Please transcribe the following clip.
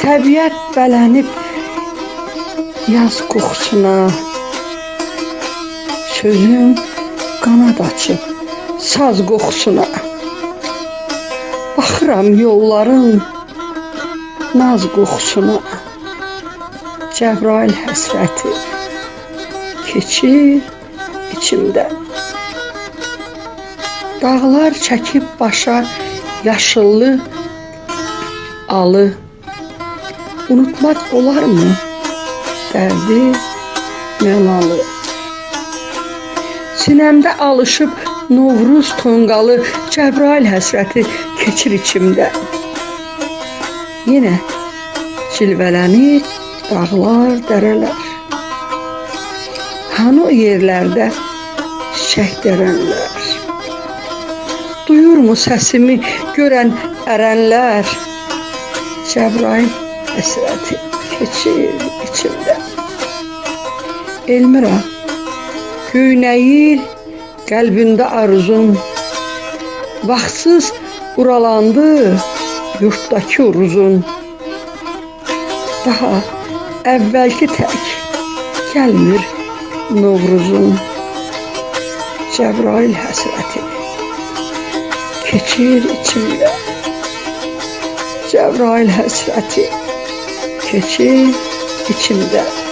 Təbiət bələnib yaz qoxusuna Sözüm qanad açıb saz qoxusuna. Baxıram yolların naz qoxusuna. Cəbrayıl həsrəti keçir içimdə. Dağlar çəkib başa yaşıllı alı Unutmaq olarmı dərdi mənalı Sinəmdə alışıb Novruz tonqalı Cəbrayıl həsrəti keçir içimdə. Yenə cilvələnir dağlar, dərələr. Hanı o yerlərdə çiçək dərənlər? Duyurmu səsimi görən ərənlər? Cəbrayıl həsrəti keçir içimdə Elmira göynəyir qəlbində arzum. Vaxtsız quralandı yurtdakı uruzun Daha əvvəlki tək gəlmir Novruzun. Cəbrayıl həsrəti keçir içimdə. Cəbrayıl həsrəti keçir içimdə